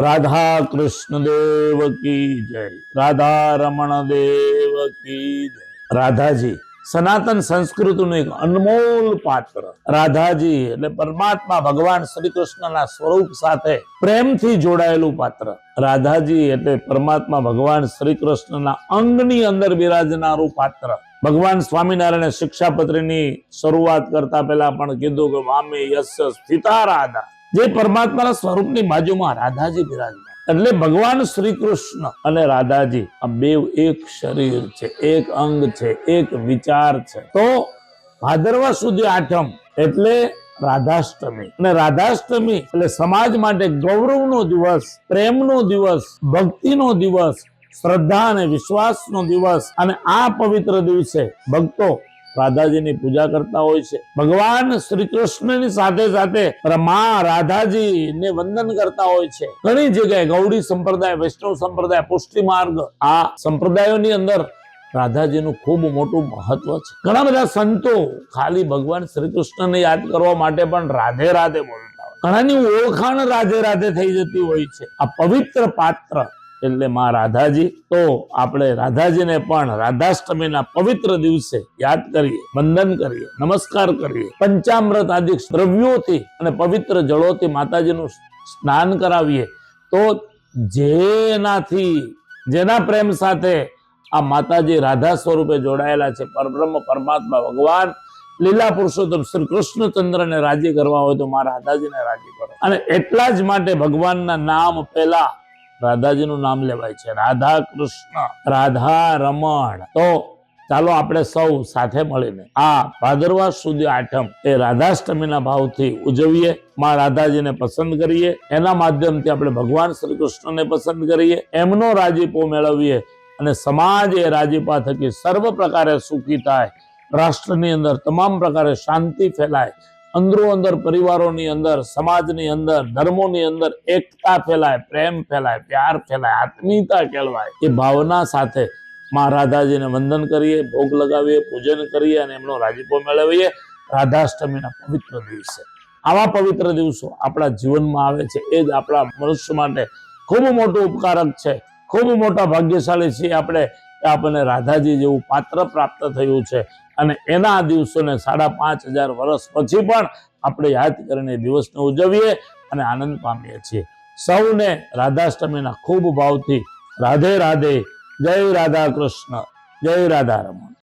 રાધા કૃષ્ણ દેવ કી જય. રાધા રમણ દેવ કી જય. રાધાજી, સનાતન સંસ્કૃતિનું એક અનમોલ પાત્ર. રાધાજી એટલે પરમાત્મા ભગવાન શ્રી કૃષ્ણના સ્વરૂપ સાથે પ્રેમથી જોડાયેલું પાત્ર. રાધાજી એટલે પરમાત્મા ભગવાન શ્રી કૃષ્ણના અંગની અંદર બિરાજનારું પાત્ર. ભગવાન સ્વામિનારાયણે શિક્ષાપત્રની શરૂઆત કરતા પહેલા પણ કીધું કે વામે યશ સ્થિતા રાધા જે પરમાત્માના સ્વરૂપની બાજુમાં રાધાજી બિરાજમાન. એટલે ભગવાન શ્રી કૃષ્ણ અને રાધાજી, આ બે એક શરીર છે, એક અંગ છે, એક વિચાર છે. તો ભાદરવા સુધી આઠમ એટલે રાધાષ્ટમી. અને રાધાષ્ટમી એટલે સમાજ માટે ગૌરવનો દિવસ, પ્રેમનો દિવસ, ભક્તિનો દિવસ, શ્રદ્ધા અને વિશ્વાસનો દિવસ. અને આ પવિત્ર દિવસે ભક્તો રાધાજીની પૂજા કરતા હોય છે. ભગવાન શ્રી કૃષ્ણની સાથે સાથે રમા રાધાજી ને વંદન કરતા હોય છે. ઘણી જગ્યાએ ગૌડી સંપ્રદાય, વૈષ્ણવ સંપ્રદાય, પુષ્ટિ માર્ગ, આ સંપ્રદાયોની અંદર રાધાજીનું ખૂબ મોટું મહત્વ છે. ઘણા બધા સંતો ખાલી ભગવાન શ્રી કૃષ્ણને યાદ કરવા માટે પણ રાધે રાધે બોલતા હોય. ઘણાની ઓળખાણ રાધે રાધે થઈ જતી હોય છે. આ પવિત્ર પાત્ર એટલે માં રાધાજી, તો આપણે રાધાજીને પણ રાધાષ્ટમીના પવિત્ર દિવસે યાદ કરીએ, વંદન કરીએ, નમસ્કાર કરીએ. પંચામૃત આદિ દ્રવ્યોથી અને પવિત્ર જળોથી માતાજીનું સ્નાન કરાવીએ. તો જેનાથી, જેના પ્રેમ સાથે આ માતાજી રાધા સ્વરૂપે જોડાયેલા છે, પરબ્રહ્મ, પરમાત્મા, ભગવાન, લીલા પુરુષોત્તમ, શ્રી કૃષ્ણચંદ્રને રાજી કરવા હોય તો મારા રાધાજીને રાજી કરો. અને એટલા જ માટે ભગવાનના નામ પહેલા રાધાજીનું નામ લેવાય છે. રાધા કૃષ્ણ, રાધા રમણ. તો ચાલો આપણે સૌ સાથે મળીને આ ભાદરવા સુધી આઠમ એ રાધાષ્ટમીના ભાવથી ઉજવીએ. માં રાધાજીને પસંદ કરીએ. એના માધ્યમથી આપણે ભગવાન શ્રી કૃષ્ણને પસંદ કરીએ. એમનો રાજીપો મેળવીએ અને સમાજ એ રાજીપા થકી સર્વ પ્રકારે સુખી થાય. રાષ્ટ્રની અંદર તમામ પ્રકારે શાંતિ ફેલાય. અંદરો અંદર પરિવારોની અંદર, સમાજની અંદર, ધર્મોની અંદર એકતા ફેલાય, પ્રેમ ફેલાય, પ્યાર ફેલાય, આત્મીયતા કેળવાય. એ ભાવના સાથે માં રાધાજીને વંદન કરીએ, ભોગ લગાવીએ, પૂજન કરીએ અને એમનો રાજીપો મેળવીએ. રાધાષ્ટમીના પવિત્ર દિવસે. આવા પવિત્ર દિવસો આપણા જીવનમાં આવે છે. એ જ આપણા મનુષ્ય માટે ખૂબ મોટું ઉપકારક છે. ખૂબ મોટા ભાગ્યશાળી છીએ આપણે. કે આપણને રાધાજી જેવું પાત્ર પ્રાપ્ત થયું છે. અને એના દિવસોને સાડા પાંચ હજાર વર્ષ પછી પણ આપણે યાદ કરીને દિવસને ઉજવીએ અને આનંદ પામીએ છીએ. સૌને રાધાષ્ટમીના ખૂબ ભાવથી રાધે રાધે, જય રાધા કૃષ્ણ, જય રાધા રમણ.